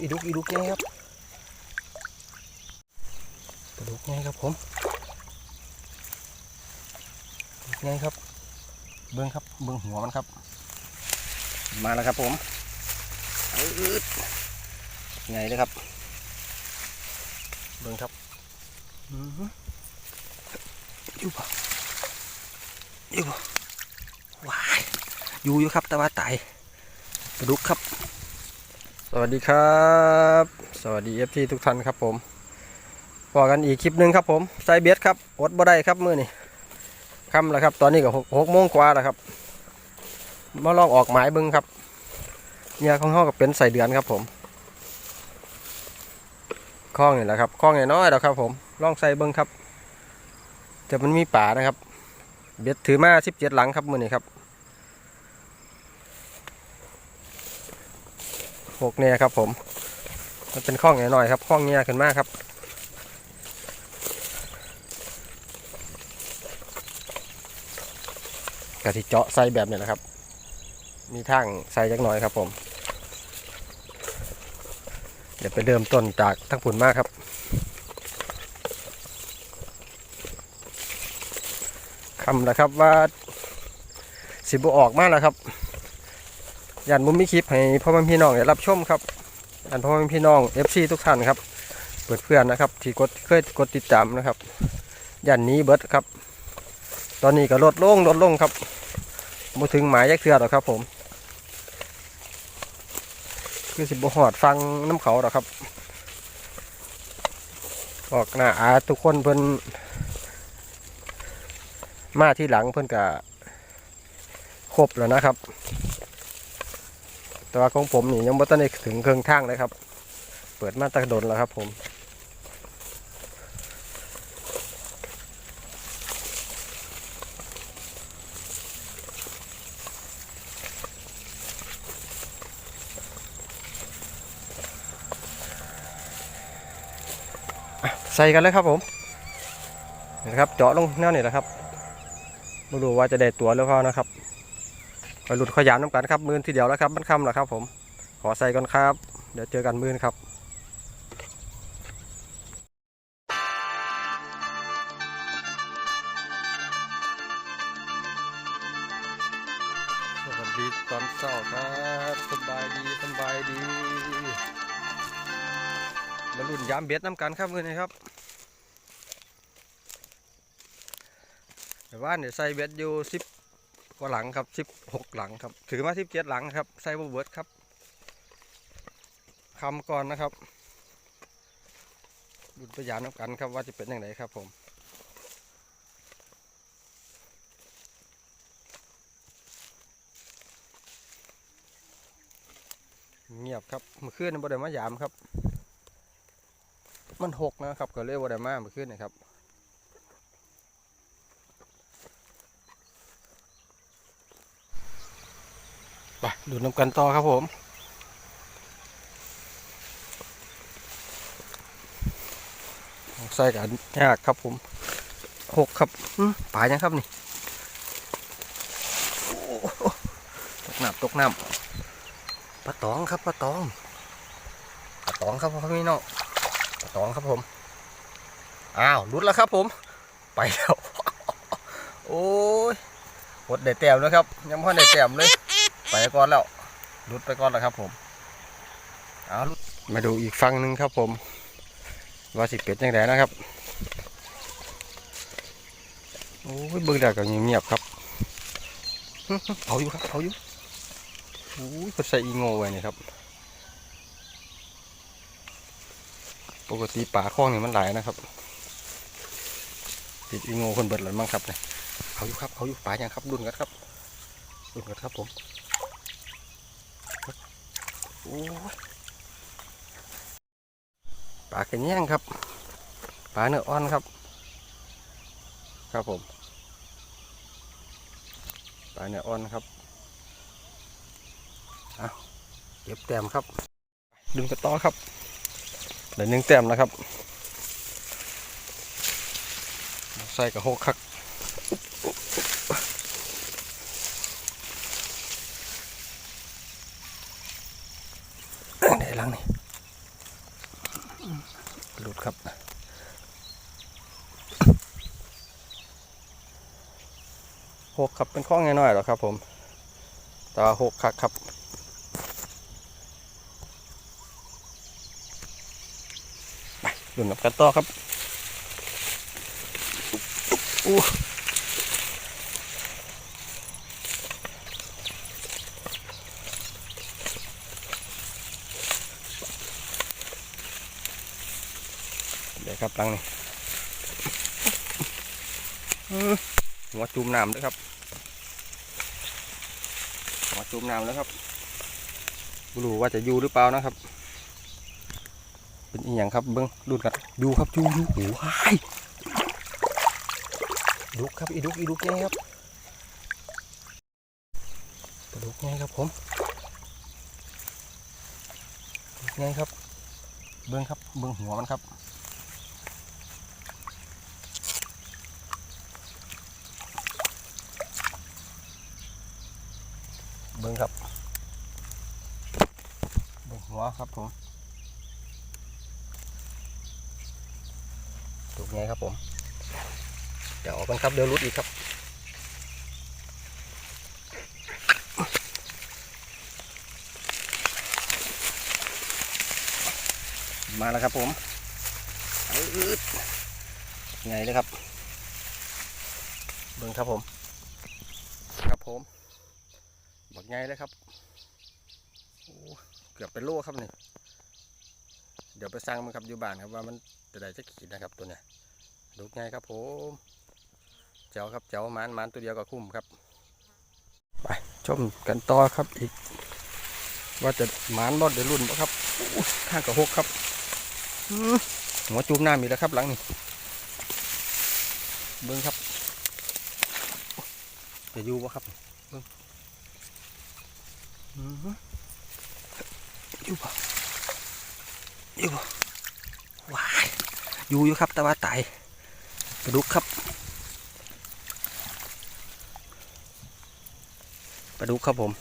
อีดุกอีดุกไงครับปลาดุกไงครับผมไงครับ เบิ้งครับเบิ้งหัวมันครับ มาแล้วครับผมไงเลยครับ เบิ้งครับอือหืออยู่ปะอยู่ปะว้ายอยู่อยู่ครับแต่ว่าตายปลาดุกครับ สวัสดีครับ สวัสดีเอฟทีทุกท่านครับผมพอกันอีกคลิปหนึ่งครับผมไซเบียสครับอดบ่ได้ครับมือนี่ค่ำแล้วครับ ตอนนี้ก็หกหกโมงกว่าแล้วครับมาลองออกหมายบิ้งครับเนี่ยของห้องกับเป็นใส่เดือนครับผมคล้องนี่แหละครับคล้องน้อยๆแล้วครับ ผมลองใส่เบิ้งครับแต่มันมีป่านะครับ เบ็ดถือมาสิบเจ็ดหลังครับมือนี่ครับ หกเนี่ยครับผม มันเป็นข้องหน่อยครับข้องเนี่ยขึ้นมากครับกะทิเจาะใส่แบบนี้นะครับ มีทางใส่จักหน่อยครับผม เดี๋ยวไปเริ่มต้นจากทั้งผุนมากครับ คำแล้วครับว่าสิบออกมากแล้วครับ ยันมุมมีคลิปให้พ่อแม่พี่น้องได้รับชมครับอันพ่อแม่พี่น้อง FC ทุกท่านครับเปิดเพื่อนนะครับ ที่กดเคยกดติดตามนะครับยันนี้เบิดครับ ตอนนี้ก็ลดลงลดลงครับมาถึงหมายแยกเทือหรอกครับ ผม คือสิบหอดฟังน้ำเขาหรอกครับออกหน้าอาทุกคนเพิ่นมาที่หลังเพิ่นกะครบแล้วนะครับ แต่ว่าของผมนี่ยังไม่ต้องถึงเครื่องทางเลยครับ เปิดมาตะดนแล้วครับ ผมใส่กันเลยครับผมนี่นะครับเจาะลงแนวนี้แหละครับไม่รู้ว่าจะได้ตัวหรือเปล่านะครับ ไปหลุดขยานน้ำกันครับมือทีเดียวแล้วครับมันค่ำแล้วครับ ผม ขอใส่ก่อนครับ เดี๋ยวเจอกันมือนครับสวัสดีตอนเช้าครับสบายดีสบายดีมาลุ่นยามเบ็ดน้ำกันครับมือนี้ครับแต่ว่าเนี่ยใส่เบ็ดอยู่สิบ กว่าหลังครับสิบหกหลังครับ ถือมาสิบเจ็ดหลังครับไซเบอร์เวิร์ดครับคำก่อนนะครับดูตัวอย่างน้ำกันครับว่าจะเป็นอย่างไรครับผมเงียบครับมื่อคืนบ่ได้มายามครับ มันหกนะครับก็เลยบ่ได้มามื่อคืนนะครับ ดูน้ำกันต่อครับผมใส่กันยากครับผมหกครับปลายังครับนี่โอ้โหตกน้ำตกน้ำปลาตองครับปลาตองปลาตองครับพ่อพี่น้องปลาตองครับผมอ้าวรุดแล้วครับผม ไปแล้วโอ้ยหดได้แต้มแล้วครับ ยังพ่อได้แต้มเลย ไปก่อนแล้วรุดไปก่อนแล้วครับ ผมเอารุดมาดูอีกฝั่งหนึ่งครับ ผม ว่าสิเป็ดยังไงนะครับโอ้ยเบิ่งได้ก็เงียบๆครับเอาอยู่ครับเอาอยู่โอ้ยเพิ่นใส่อีโง่ไว้นี่ครับ ปกติป่าคลองนี่มันหลายนะครับติดอีโง่คนเบิดหลังมั้งครับเนี่ยเอาอยู่ครับเอาอยู่ป่ายังครับดุนกันครับดุนกันครับผม ปลาเกระแยงครับ ปลาเนื้ออ่อนครับ ครับผม ปลาเนื้ออ่อนครับอะเก็บแต้มครับ ดึงกระต้อครับเดี๋ยวหนึ่งแต้มนะครับ ใส่กระโหกคักได้หลังนี่ หกครับเป็นข้องน้อยๆหรอครับ ผมแต่ว่าหกคักครับไปดูนับกันต่อครับอู้เดี๋ยวครับหลังนี้อื้อหัวจุ่มน้ำด้วยครับ จมน้ำแล้วครับไม่รู้ว่าจะอยู่หรือเปล่านะครับ เป็นอีหยังครับเบิ้งดูดกันดูครับอยู่อยู่โอ้ยดุกครับอีดุกอีดุกไงครับปลาดุกไงครับผมดุกไงครับ เบิ้งครับเบิ้งหัวมันครับ เบิ้งครับเบิ้งหัวครับผมถูกไงครับผมเดี๋ยวออกกันครับเดี๋ยวรุดอีกครับมาแล้วครับผมไงเลยครับ เบิ้งครับผม ครับผม บักไงเลยครับเกือบเป็นโลครับนี่เดี๋ยวไปสั่งมันครับอยู่บ้านครับว่ามันจะได้จะขีดนะครับตัวเนี้ยดูไงครับผมเจ้าครับเจ้ามันมันตัวเดียวก็คุ้มครับไปชมกันต่อครับอีก ว่าจะมานบอดได้รุ่นปะครับข้างกับหกครับหัวจุ่มน้ำอีแล้วครับหลังนี่เบิ้งครับจะอยู่ปะครับ อยู่บ่อยู่บ่ว้ายอยู่อยู่ครับแต่ว่าตายปลาดุกครับปลาดุกครับผม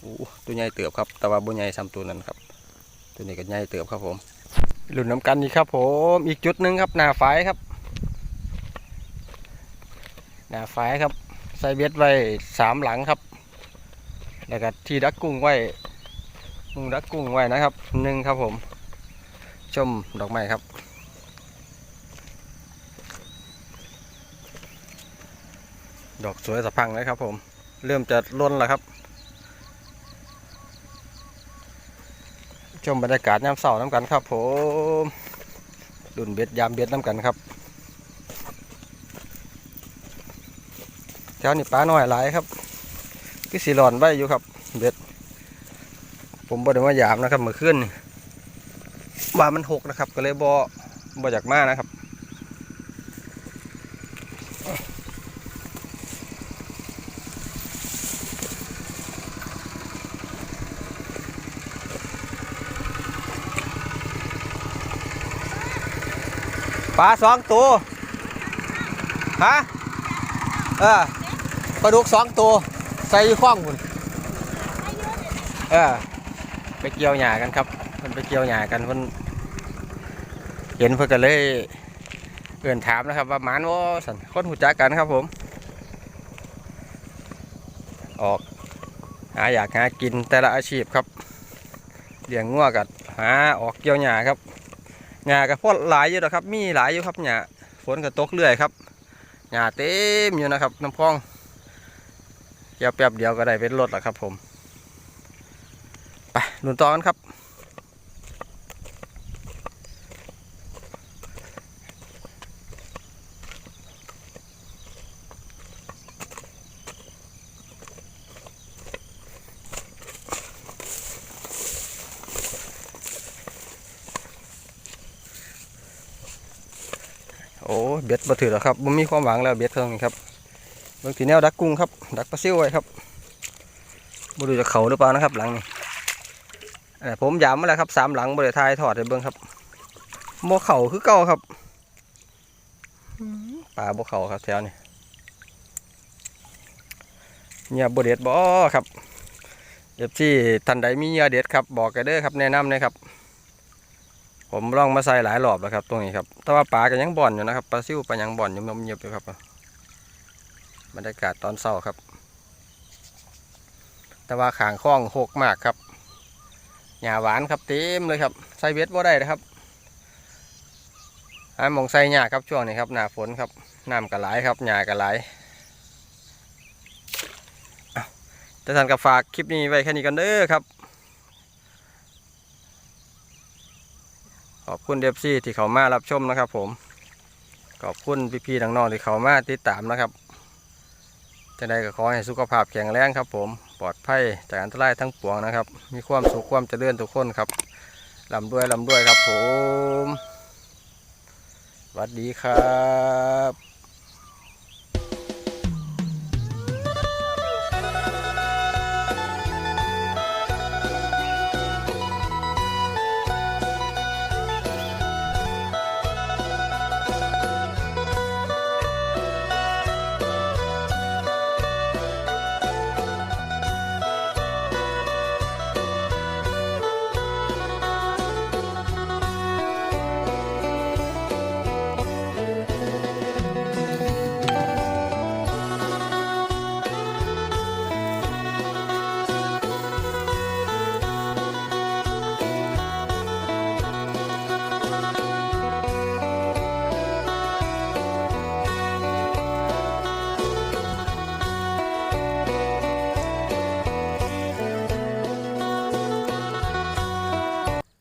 โอ้ตัวใหญ่เติบครับ แต่ว่าบ่ใหญ่ซ้ำตัวนั้นครับ ตัวนี้ก็ใหญ่เติบครับผมหลุนน้ำกันอีกครับ ผมอีกจุดหนึ่งครับหน้าฝายครับหน้าฝายครับใส่เบ็ดไว้สามหลังครับ แล้วก็ที่ดักกุ้งไว้มุงดักกุ้งไว้นะครับหนึ่งครับผมชมดอกไม้ครับดอกสวยสะพังเลยครับผมเริ่มจะล้นแล้วครับ ชมบรรยากาศยามเสาร์น้ำกันครับผมดุนเบ็ดยามเบ็ดน้ำกันครับ แถวนี้ปลาหน้อยหลายครับ คือสีหลอนไว้อยู่ครับ เบ็ด ผมบ่ได้มาหยามนะครับเมื่อคืนนี่ว่ามันหกนะครับ ก็เลยบ่บ่อยากมานะครับปลาสองตัว ฮะ เออปลาดุกสองตัว ใส่อยู่ข้องคุณเออไปเกี่ยวหญ้ากันครับเพิ่นไปเกี่ยวหญ้ากันเพิ่นเห็นเพิ่นก็เลยเอื่นถามนะครับ ว่าหมานว่าสันคนหูจักกันครับผม ออกหาอยากหากินแต่ละอาชีพครับเลี้ยงงัวกัดหาออกเกี่ยวหญ้าครับหญ้าก็พอหลายอยู่นะครับ มีหลายอยู่ครับหญ้าฝนก็ตกเรื่อยครับหญ้าเต็มอยู่นะครับน้ำพอง เกี่ยวแป๊บเดียวก็ได้เป็นรถแล้วครับ ผมไปลุนต่อกันครับโอ้เบ็ดมาถือแล้วครับมันมีความหวังแล้วเบ็ดเครื่องนี้ครับ เบื้องที่แนวดักกุ้งครับ ดักปลาซิวไว้ครับบรูจะเขาหรือเปล่านะครับ หลังนี้อันนี้ผมย้ำมาแล้วครับสามหลังบริทายถอดให้เบิ้งครับโมเข่าคือเก่าครับปลาโมเข่าครับแถวนี้เงียบเด็ดบ่ครับเอฟที่ทันใดมีเงียเด็ดครับบอกกันเด้อครับแนะนำเลยครับ ผมลองมาใส่หลายรอบแล้วครับตรงนี้ครับแต่ว่าปลาก็ยังบ่อนอยู่นะครับปลาซิวปลายังบ่อนอยู่มันเงียบอยู่ครับ บรรยากาศตอนเช้าครับ แต่ว่าขางคล้องหกมากครับหญ้าหวานครับเต็มเลยครับใส่เบ็ดบ่ได้นะครับหาหมองใส่หญ้าครับช่วงนี้ครับหน้าฝนครับน้ำกระไหลครับหญ้ากระไหลแต่ท่านก็ฝากคลิปนี้ไว้แค่นี้กันเด้อครับ ขอบคุณเดฟซี่ที่เขามารับชมนะครับผม ขอบคุณพี่ๆน้องๆที่เขามาติดตามนะครับ จะได้ก็ขอให้สุขภาพแข็งแรงครับ ผมปลอดภัยจากอันตรายทั้งปวงนะครับ มีความสุขความเจริญทุกคนครับลำด้วยลำด้วยครับผมสวัสดีครับ